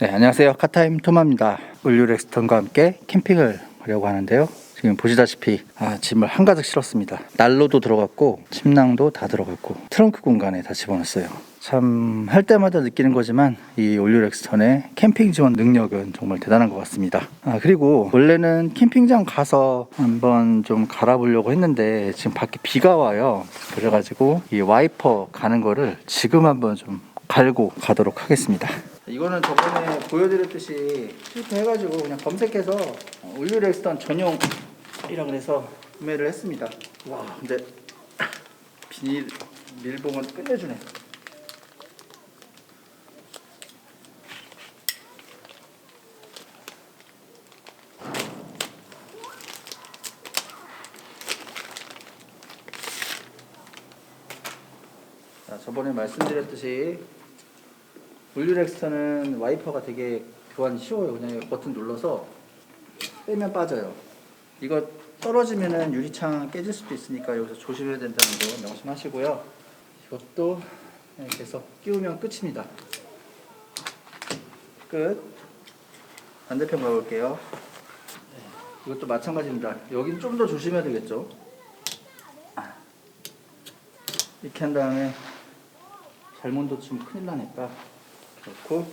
네, 안녕하세요. 카타임 토마입니다. 울류렉스턴과 함께 캠핑을 가려고 하는데요. 지금 보시다시피 아, 짐을 한가득 실었습니다. 난로도 들어갔고 침낭도 다 들어갔고 트렁크 공간에 다 집어넣었어요. 참 할 때마다 느끼는 거지만 이 올류렉스턴의 캠핑 지원 능력은 정말 대단한 것 같습니다. 아 그리고 원래는 캠핑장 가서 한번 좀 갈아보려고 했는데 지금 밖에 비가 와요. 그래가지고 이 와이퍼 가는 거를 지금 한번 좀 갈고 가도록 하겠습니다. 이거는 저번에 보여드렸듯이 실패해가지고 그냥 검색해서 올류 렉스턴 전용이라 그래서 구매를 했습니다. 와 근데 비닐 밀봉은 끝내주네. 자, 저번에 말씀드렸듯이 물류렉스터는 와이퍼가 되게 교환이 쉬워요. 그냥 버튼 눌러서 빼면 빠져요. 이거 떨어지면은 유리창 깨질 수도 있으니까 여기서 조심해야 된다는 거 명심하시고요. 이것도 해서 끼우면 끝입니다. 끝. 반대편 가볼게요. 네, 이것도 마찬가지입니다. 여긴 좀 더 조심해야 되겠죠. 아. 이렇게 한 다음에 잘못 놓치면 큰일 나니까 그렇고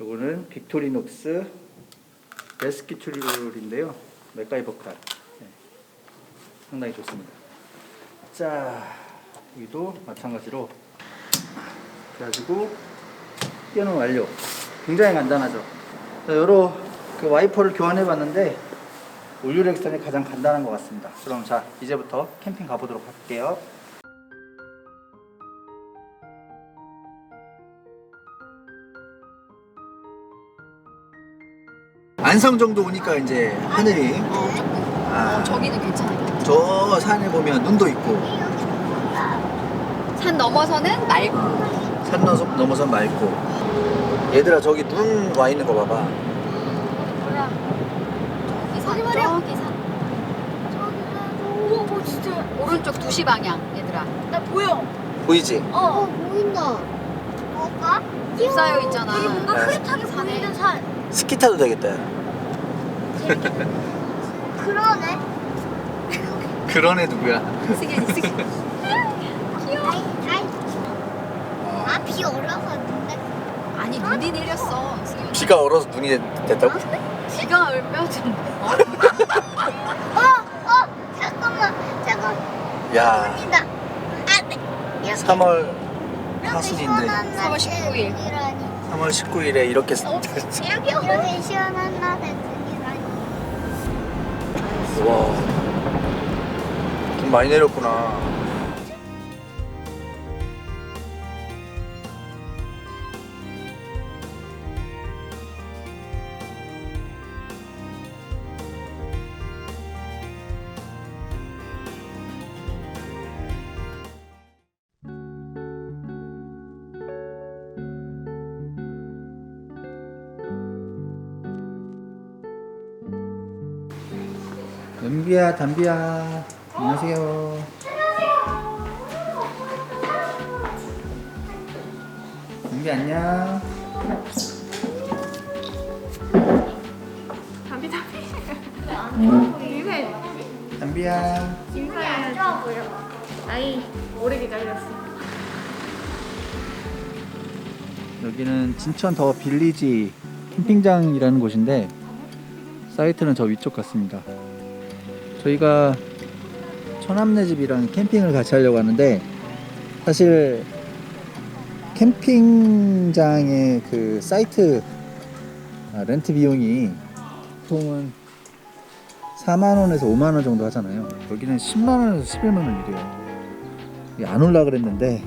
요거는 빅토리녹스 레스키툴인데요. 맥가이버 칼 네. 상당히 좋습니다. 자 여기도 마찬가지로 그래가지고 끼워놓은 완료. 굉장히 간단하죠. 자 여러 그 와이퍼를 교환해 봤는데 올류렉스턴이 가장 간단한 것 같습니다. 그럼 자 이제부터 캠핑 가보도록 할게요 안성 정도 오니까 이제 하늘이 아, 저기는 괜찮아요. 저 산에 보면 눈도 있고 산 넘어서는 맑고. 산 넘어서, 넘어서 맑고 얘들아 저기 눈 와 있는 거 봐봐 뭐야? 이 산, 저기 산. 오, 뭐 진짜. 오른쪽 2시 방향, 얘들아. 나 보여. 보이지? 어, 보인다. 뭐가? 집 쌓여 있잖아. 여기 뭔가 네. 흐릿하게 보이는 산. 스키 타도 되겠다 그러네. 그런 애 누구야? 승현이, 승현이. 귀여워. 아이, 아, 비 올라서 눈에. 아니, 눈이 내렸어. 승현이. 비가 얼어서 눈이 됐다고? 비가 얼면 좀. 어, 어, 잠깐만, 잠깐. 야. 아, 네. 이렇게, 3월 이렇게 하순인데 시원한 날 3월 19일. 든지라니. 3월 19일에 이렇게 어, 이렇게 이렇게 시원한 날에 든지라니. 와 좀 많이 내렸구나 연비야 담비야 안녕하세요 연비 안녕 담비 담비. 이게 담비야 인사해야지. 좋아 보여. 아이 오래 기다렸어. 여기는 진천 더 빌리지 캠핑장이라는 곳인데 사이트는 저 위쪽 같습니다. 저희가 처남네 집이랑 캠핑을 같이 하려고 하는데 사실 캠핑장의 그 사이트 아, 렌트 비용이 보통은 4만 원에서 5만 원 정도 하잖아요. 여기는 10만 원에서 11만 원이래요. 안 올라 그랬는데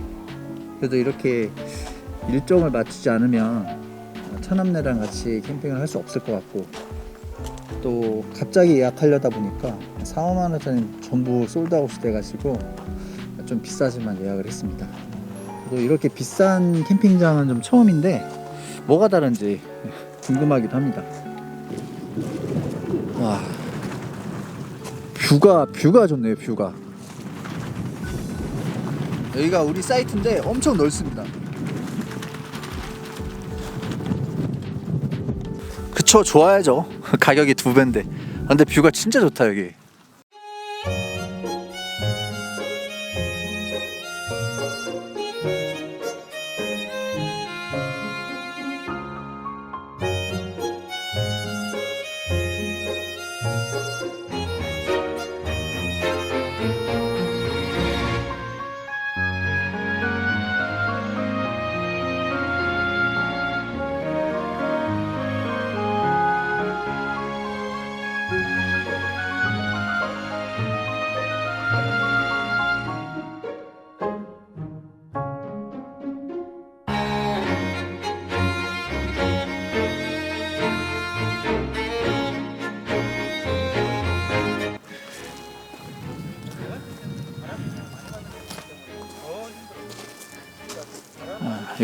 그래도 이렇게 일정을 맞추지 않으면 처남네랑 같이 캠핑을 할 수 없을 것 같고 또 갑자기 예약하려다 보니까 4만 원짜리 전부 솔드아웃이 돼가지고 좀 비싸지만 예약을 했습니다. 또 이렇게 비싼 캠핑장은 좀 처음인데 뭐가 다른지 궁금하기도 합니다. 와 뷰가 뷰가 좋네요 뷰가 여기가 우리 사이트인데 엄청 넓습니다. 그쵸 좋아야죠. 가격이 두 배인데. 아, 근데 뷰가 진짜 좋다 여기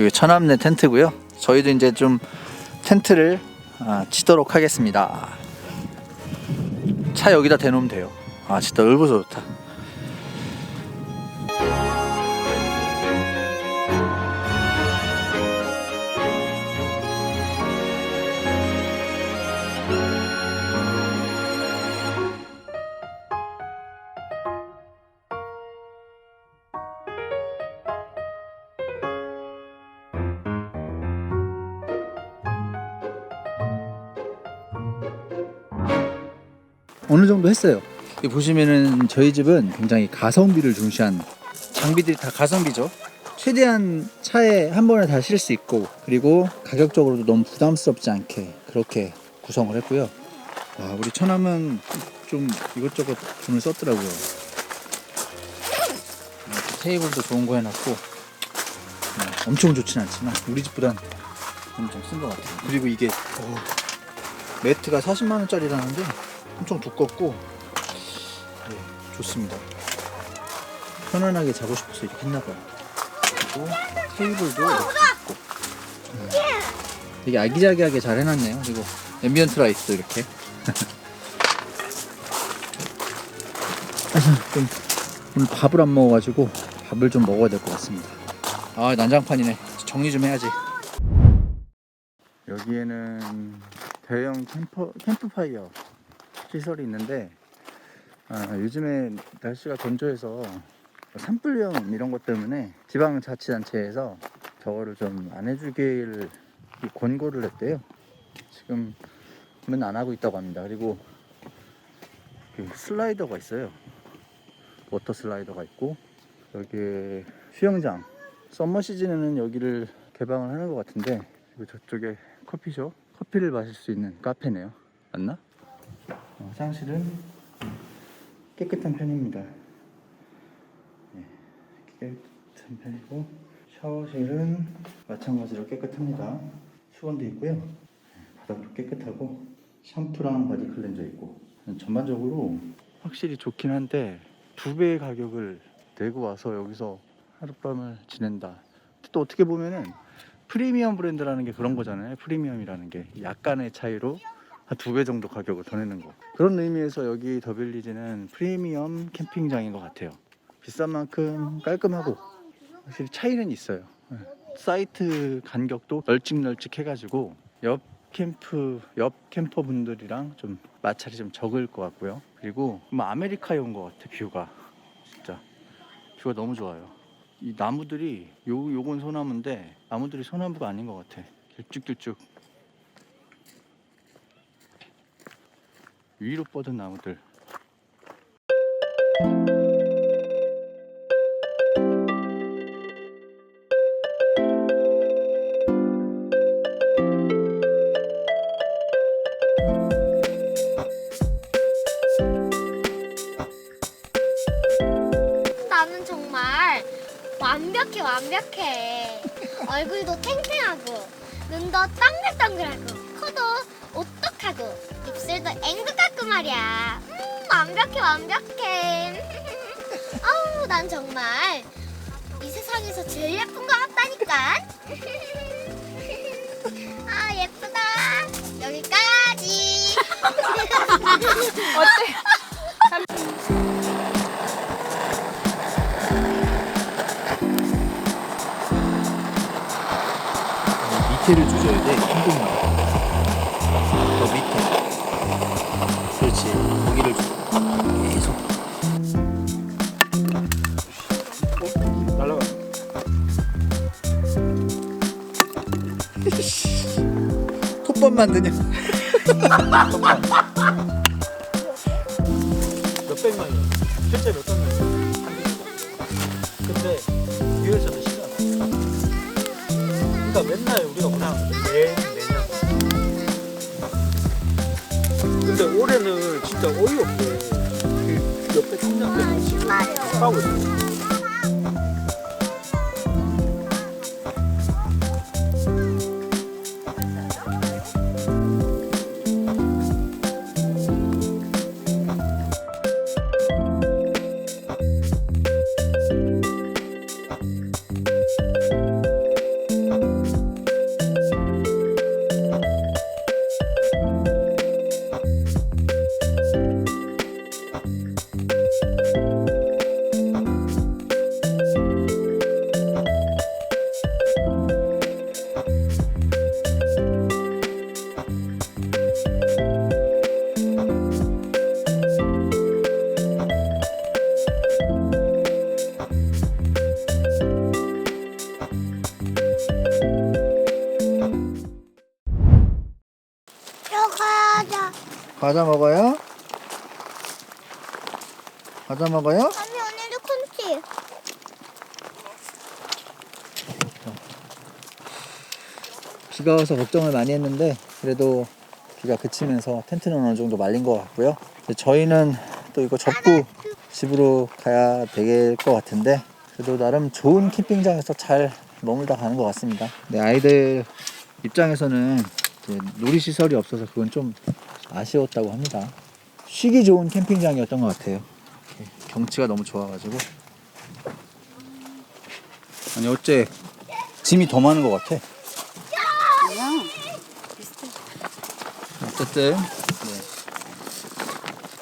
여기 천암내 텐트고요. 저희도 이제 좀 텐트를 아, 치도록 하겠습니다. 차 여기다 대놓으면 돼요. 아 진짜 넓어서 좋다 어느 정도 했어요. 보시면은 저희 집은 굉장히 가성비를 중시한 장비들이 다 가성비죠. 최대한 차에 한 번에 다 실을 수 있고 그리고 가격적으로도 너무 부담스럽지 않게 그렇게 구성을 했고요. 와 우리 처남은 좀 이것저것 돈을 썼더라고요. 이렇게 테이블도 좋은 거 해놨고 어, 엄청 좋진 않지만 우리 집보단 좀쓴 것 같아요. 그리고 이게 어, 매트가 40만 원짜리라는데 엄청 두껍고 네, 좋습니다. 편안하게 자고 싶어서 이렇게 했나봐요. 그리고 테이블도 이렇게 있고 음, 되게 아기자기하게 잘 해놨네요. 그리고 앰비언트 라이트도 이렇게 좀 오늘 밥을 안 먹어가지고 밥을 좀 먹어야 될 것 같습니다. 아 난장판이네. 정리 좀 해야지. 여기에는 대형 캠퍼 캠프파이어 시설이 있는데 아, 요즘에 날씨가 건조해서 산불위험 이런 것 때문에 지방자치단체에서 저거를 좀 안 해주기를 권고를 했대요. 지금은 안 하고 있다고 합니다. 그리고 그 슬라이더가 있어요. 워터 슬라이더가 있고 여기에 수영장 썸머 시즌에는 여기를 개방을 하는 것 같은데 그리고 저쪽에 커피숍 커피를 마실 수 있는 카페네요. 맞나? 어, 화장실은 깨끗한 편입니다. 네, 깨끗한 편이고 샤워실은 마찬가지로 깨끗합니다. 수건도 있고요. 네, 바닥도 깨끗하고 샴푸랑 바디 클렌저 있고 전반적으로 확실히 좋긴 한데 두 배의 가격을 내고 와서 여기서 하룻밤을 지낸다. 또 어떻게 보면은 프리미엄 브랜드라는 게 그런 거잖아요. 프리미엄이라는 게 약간의 차이로 한 두 배 정도 가격을 더 내는 거. 그런 의미에서 여기 더빌리지는 프리미엄 캠핑장인 것 같아요. 비싼 만큼 깔끔하고 확실히 차이는 있어요. 네. 사이트 간격도 널찍널찍 해가지고 옆 캠프 옆 캠퍼 분들이랑 좀 마찰이 좀 적을 것 같고요. 그리고 뭐 아메리카에 온 것 같아 뷰가 진짜 뷰가 너무 좋아요. 이 나무들이 요 요건 소나무인데 나무들이 소나무가 아닌 것 같아. 길쭉길쭉 위로 뻗은 나무들. 나는 정말 완벽해 완벽해 얼굴도 탱탱하고 눈도 동글동글하고 코도 오똑하고 입술도 앵긋하고 말이야. 음 완벽해 완벽해. 아우 난 정말 이 세상에서 제일 예쁜 것 같다니까. 아 예쁘다. 여기까지. 밑에를 조져야 돼. 힘들면. 그렇지. 고기를 계속. 어? 날라가. 톱밥 만드냐? 몇백 명이 실제 몇백 명이 근데 뒤에서는 쉬잖아 그러니까 맨날 우리가 그냥 내 내냐 근데 올해는 진짜 어이없게 그 옆에 팀장 때문에 지금 싸우고 있어 과자 먹어요? 과자 먹어요? 아니 오늘도 콘치. 비가 와서 걱정을 많이 했는데 그래도 비가 그치면서 텐트는 어느 정도 말린 것 같고요. 이제 저희는 또 이거 접고 집으로 가야 될 것 같은데 그래도 나름 좋은 캠핑장에서 잘 머물다 가는 것 같습니다. 네, 아이들 입장에서는 이제 놀이 시설이 없어서 그건 좀 아쉬웠다고 합니다. 쉬기 좋은 캠핑장이었던 것 같아요. 경치가 너무 좋아가지고 아니 어째 짐이 더 많은 것 같아. 어쨌든 네.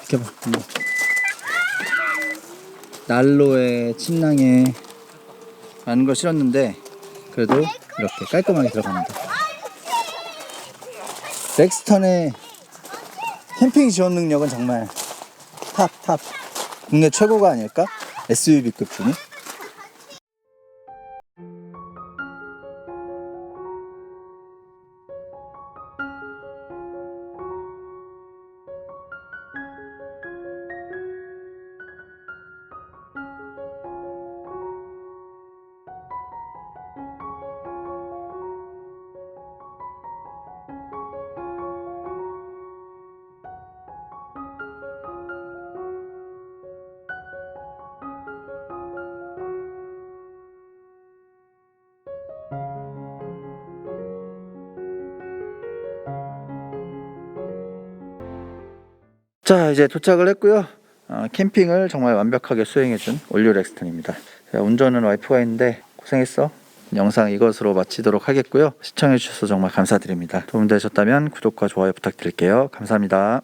이렇게 봐. 뭐. 난로에 침낭에 많은 걸 실었는데 그래도 이렇게 깔끔하게 들어갑니다. 렉스턴의 캠핑 지원 능력은 정말 탑 탑 국내 최고가 아닐까? SUV급 중에 자 이제 도착을 했고요. 어, 캠핑을 정말 완벽하게 수행해준 올류 렉스턴입니다. 자, 운전은 와이프가 있는데 고생했어. 영상 이것으로 마치도록 하겠고요. 시청해주셔서 정말 감사드립니다. 도움되셨다면 구독과 좋아요 부탁드릴게요. 감사합니다